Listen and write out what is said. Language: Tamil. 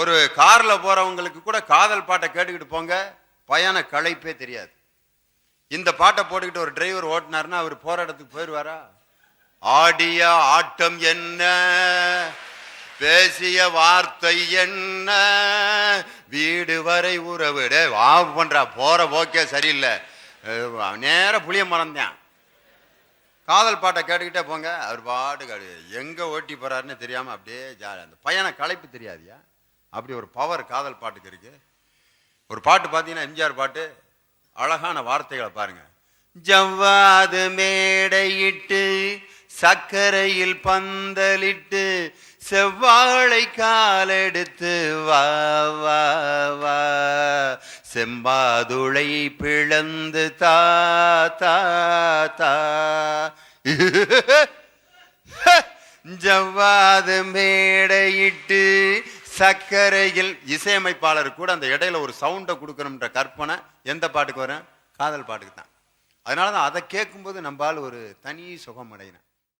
ஒரு காரில் போகிறவங்களுக்கு கூட காதல் பாட்டை கேட்டுக்கிட்டு போங்க. பயண களைப்பே தெரியாது. இந்த பாட்டை போட்டுக்கிட்டு ஒரு டிரைவர் ஓட்டினார்னா அவர் போகிற இடத்துக்கு போயிடுவாரா ஆடிய ஆட்டம் என்ன? பேசிய வார்த்தை என்ன? வீடு வரை உறவிட வா பண்ணுறா போகிற போக்கே சரியில்லை. நேராக புளிய மறந்தேன் காதல் பாட்டை கேட்டுக்கிட்டே போங்க. அவர் பாட்டு எங்கே ஓட்டி போகிறாருன்னு தெரியாமல் அப்படியே ஜாலியாக அந்த பையனை களைப்பு தெரியாதியா? அப்படி ஒரு பவர் காதல் பாட்டுக்கு இருக்கு. ஒரு பாட்டு பார்த்தீங்கன்னா எம்ஜிஆர் பாட்டு. அழகான வார்த்தைகளை பாருங்க. ஜவ்வாது மேடையிட்டு சக்கரையில் பந்தலிட்டு செவ்வாழை காலெடுத்து வா வா வா செம்பாதுளை பிளந்து தா தா தா. ஜவ்வாது மேடையிட்டு சக்கரையில் இசையமைப்பாளர் கூட அந்த இடையில ஒரு சவுண்டை கொடுக்கணும்ன்ற கற்பனை எந்த பாட்டுக்கு வரும்? காதல் பாட்டுக்கு தான். அதனால தான் அதை கேட்கும்போது நம்பால் ஒரு தனி சுகம் அடையினேன்